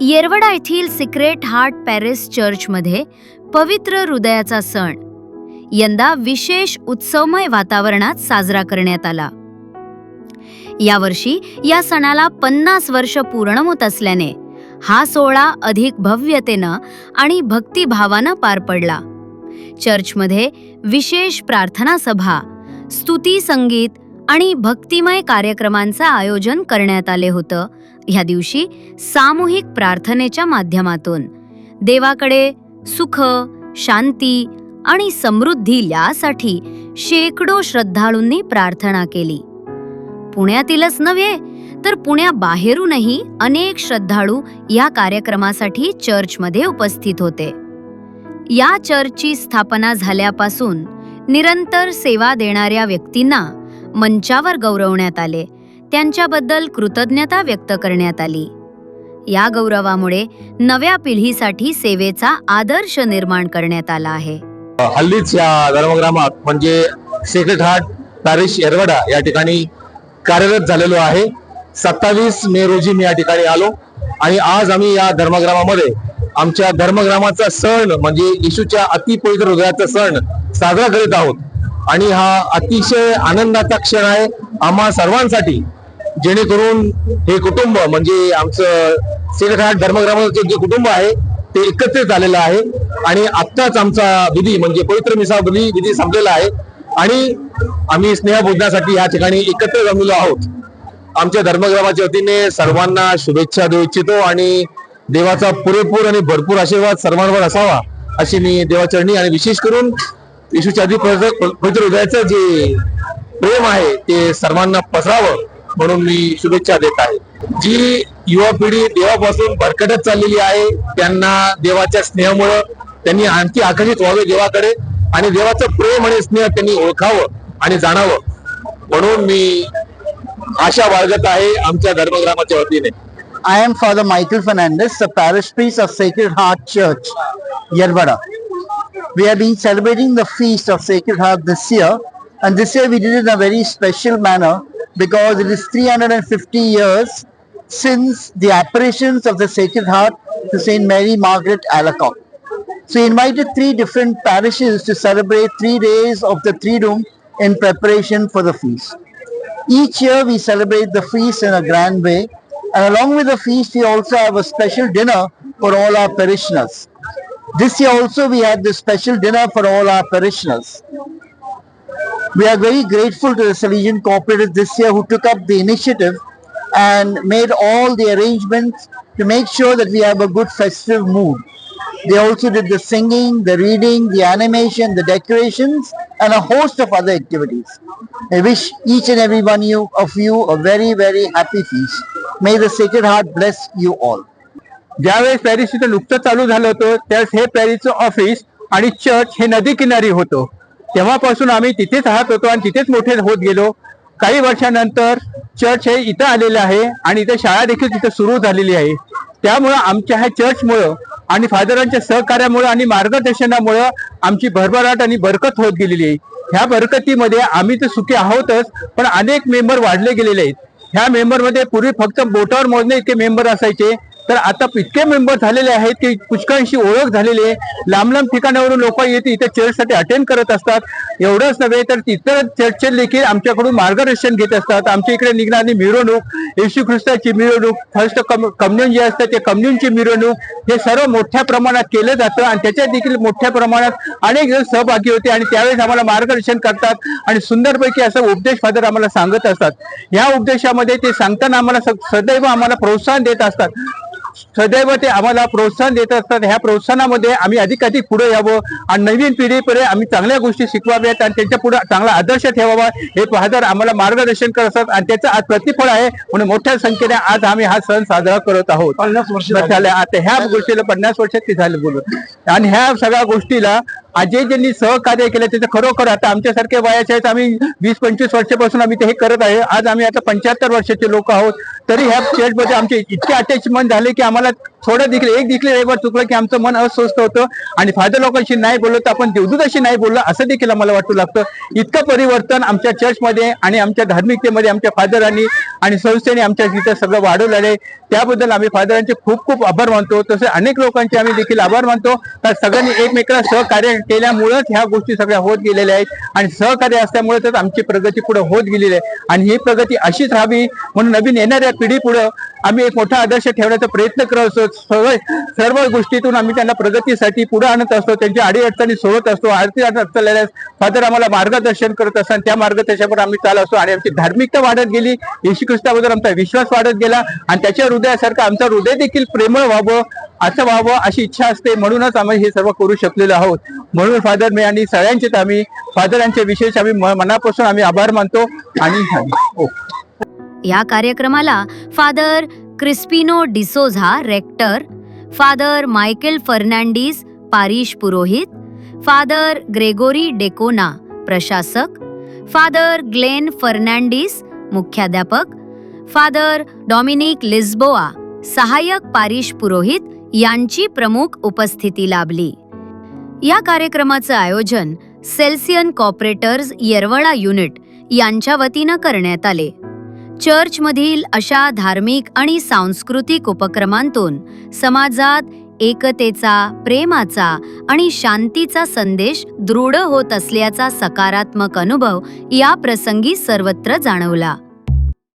येरवडा येथील secret heart Paris चर्चमध्ये पवित्र हृदयाचा सण. यंदा विशेष उत्सवमय वातावरणात साजरा करण्यात आला. यावर्षी या सणाला पन्नास वर्ष पूर्ण होत असल्याने हा सोहळा अधिक भव्यतेनं आणि भक्तिभावानं पार पडला. चर्चमध्ये विशेष प्रार्थना सभा स्तुती संगीत आणि भक्तिमय कार्यक्रमांचं आयोजन करण्यात आले होतं. ह्या दिवशी सामूहिक प्रार्थनेच्या माध्यमातून. देवाकडे सुख शांती आणि समृद्धी यासाठी शेकडो श्रद्धाळूंनी प्रार्थना केली. पुण्यातीलच नव्हे तर पुण्याबाहेरूनही अनेक श्रद्धाळू या कार्यक्रमासाठी चर्चमध्ये उपस्थित होते. या चर्चची स्थापना झाल्यापासून निरंतर सेवा देणाऱ्या व्यक्तींना मंचावर गौरवण्यात आले. त्यांच्याबद्दल कृतज्ञता व्यक्त करण्यात आली. या गौरवामुळे नव्या पिढीसाठी सेवेचा आदर्श निर्माण करण्यात आला आहे. हल्लीच या धर्मग्रामात म्हणजे सेक्रेट हार्ट पॅरिश येरवडा या ठिकाणी कार्यरत झालेलो आहे. सत्तावीस मे रोजी मी या ठिकाणी आलो आणि आज आम्ही या धर्मग्रामामध्ये आमच्या धर्मग्रामाचा सण म्हणजे येशूच्या अतिपवित्र हृदयाचा सण साजरा करीत आहोत. आणि हा अतिशय आनंदाचा क्षण आहे आम्हा सर्वांसाठी. जेणेकरून हे कुटुंब म्हणजे आमचं सेक्रेट धर्मग्रामाचं जे कुटुंब आहे ते एकत्रित झालेलं आहे. आणि आत्ताच आमचा विधी म्हणजे पवित्र मिसा विधी विधी संपलेला आहे. आणि आम्ही स्नेहभोजनासाठी या ठिकाणी एकत्र जमलेलो आहोत. आमच्या धर्मग्रामाच्या वतीने सर्वांना शुभेच्छा देऊ इच्छितो आणि देवाचा पुरेपूर आणि भरपूर आशीर्वाद सर्वांवर असावा अशी मी देवाचरणी आणि विशेष करून येशूच्या आधी पवित्र हृदयाचं जे प्रेम आहे ते सर्वांना पसरावं म्हणून मी शुभेच्छा देत आहे जी युवा पिढी देवापासून भरकटत चाललेली आहे त्यांना देवाच्या स्नेहामुळं त्यांनी आणखी आकर्षित व्हावे देवाकडे आणि देवाचं प्रेम आणि स्नेह त्यांनी ओळखावं आणि जाणावं म्हणून मी आशा बाळगत आहे आमच्या धर्मग्रामाच्या वतीने I am father Michael Fernandes the parish of of Sacred church Church, Yervada. We have been celebrating the feast of Sacred Heart this year, and this year we did it in a very special manner because it is 350 years since the apparitions of the Sacred Heart to Saint Mary Margaret Alacoque. So we invited three different parishes to celebrate three days of the Three Room in preparation for the feast. Each year we celebrate the feast in a grand way and along with the feast we also have a special dinner for all our parishioners. This year also we had this special dinner for all our parishioners. We are very grateful to the Salesian Cooperatives this year who took up the initiative and made all the arrangements to make sure that we have a good festive mood. They also did the singing, the reading, the animation, the decorations, and a host of other activities. I wish each and every one of you a very, very happy feast. May the Sacred Heart bless you all. ज्यावेळेस parish इथं नुकतं चालू झालं होतं त्यावेळेस हे पॅरिसचं office आणि church हे नदी किनारी होतं. तेव्हापासून आम्ही तिथेच राहत होतो आणि तिथेच मोठे होत गेलो. काही वर्षानंतर चर्च हे इथं आलेलं आहे आणि इथं शाळा देखील तिथं सुरू झालेली आहे. त्यामुळं आमच्या ह्या चर्चमुळं आणि फादरांच्या सहकार्यामुळं आणि मार्गदर्शनामुळं आमची भरभराट आणि बरकत होत गेलेली आहे. ह्या बरकतीमध्ये आम्ही तर सुखी आहोतच पण अनेक मेंबर वाढले गेलेले आहेत. ह्या मेंबरमध्ये पूर्वी फक्त बोटावर मोजणे इतके मेंबर असायचे तर आता इतके मेंबर झालेले आहेत की पुष्कळशी ओळख झालेली आहे. लांब लांब ठिकाणावरून लोक येते इथे चर्चसाठी अटेंड करत असतात. एवढंच नव्हे तर इतर चर्चचे देखील आमच्याकडून मार्गदर्शन घेत असतात. आमच्या इकडे निघणारी मिरवणूक येशू ख्रिस्ताची मिरवणूक फर्स्ट कम्युन जे असतात ते कम्युनची मिरवणूक हे सर्व मोठ्या प्रमाणात केलं जातं आणि त्याच्यात देखील मोठ्या प्रमाणात अनेक जण सहभागी होते आणि त्यावेळेस आम्हाला मार्गदर्शन करतात आणि सुंदरपैकी असं उपदेश फादर आम्हाला सांगत असतात. ह्या उपदेशामध्ये ते सांगताना आम्हाला सदैव आम्हाला प्रोत्साहन देत असतात. सदैव ते आम्हाला प्रोत्साहन देत असतात. ह्या प्रोत्साहनामध्ये आम्ही अधिकाधिक पुढे यावं आणि नवीन पिढीपुढे आम्ही चांगल्या गोष्टी शिकवाव्यात आणि त्यांच्या पुढे चांगला आदर्श ठेवावा हे फादर आम्हाला मार्गदर्शन करत असतात आणि त्याचं आज प्रतिफळ आहे म्हणून मोठ्या संख्येने आज आम्ही हा सण साजरा करत आहोत. पन्नास वर्ष झाले. आता ह्या गोष्टीला पन्नास वर्षात ते झाले बोलून. आणि ह्या सगळ्या गोष्टीला अजय ज्यांनी सहकार्य केलं त्याचं खरोखर आता आमच्यासारख्या वयाचे आहेत. आम्ही वीस पंचवीस वर्षापासून आम्ही ते हे करत आहे. आज आम्ही आता पंच्याहत्तर वर्षाचे लोक आहोत. तरी ह्या चर्चमध्ये आमचे इतके अटॅचमेंट झाले की आम्हाला Let's थोडं देखील एक देखील रविवार चुकलं की आमचं मन अस्वस्थ होतं. आणि फादर लोकांशी नाही बोललो तर आपण देवदूताशी नाही बोललो असं देखील आम्हाला वाटू लागतं. इतकं परिवर्तन आमच्या चर्चमध्ये आणि आमच्या धार्मिकतेमध्ये आमच्या फादरांनी आणि संस्थेने आमच्या तिथं सगळं वाढवलेलं आहे. त्याबद्दल आम्ही फादरांचे खूप खूप आभार मानतो. तसे अनेक लोकांचे आम्ही देखील आभार मानतो. तर सगळ्यांनी एकमेकाला सहकार्य केल्यामुळेच ह्या गोष्टी सगळ्या होत गेलेल्या आहेत. आणि सहकार्य असल्यामुळे तर आमची प्रगती पुढे होत गेलेली आहे. आणि ही प्रगती अशीच राहावी म्हणून नवीन येणाऱ्या पिढी पुढे आम्ही एक मोठा आदर्श ठेवण्याचा प्रयत्न करत असतो. सगळे सर्व गोष्टीतून आम्ही त्यांना प्रगतीसाठी पुढे आणत असतो. त्यांच्या अडीअडचणी सोडत असतो. आरती अडचणलेल्या फादर आम्हाला मार्गदर्शन करत असतात त्या मार्गदर्शनावर आम्ही चालत असतो. आणि आमची धार्मिकता वाढत गेली. येशू ख्रिस्ताबद्दल आमचा विश्वास वाढत गेला. आणि त्याच्या हृदयासारखं आमचं हृदय देखील प्रेमळ व्हावं असं व्हावं अशी इच्छा असते. म्हणूनच आम्ही हे सर्व करू शकलेलो आहोत. म्हणून फादर मी आणि सगळ्यांचेच आम्ही फादरांचे विशेष आम्ही मनापासून आम्ही आभार मानतो. आणि हो. या कार्यक्रमाला father Crispino D'Souza rector father Michael Fernandes parish पुरोहित फादर ग्रेगोरी डेकोना प्रशासक फादर ग्लेन फर्नांडिस मुख्याध्यापक फादर डॉमिनिक लिस्बोआ सहाय्यक पारिश पुरोहित यांची प्रमुख उपस्थिती लाभली. या कार्यक्रमाचं आयोजन सेल्सियन कॉपरेटर्स येरवळा युनिट यांच्या वतीनं करण्यात आले. चर्चमधील अशा धार्मिक आणि सांस्कृतिक उपक्रमांतून समाजात एकतेचा प्रेमाचा आणि शांतीचा संदेश दृढ होत असल्याचा सकारात्मक अनुभव या प्रसंगी सर्वत्र जाणवला.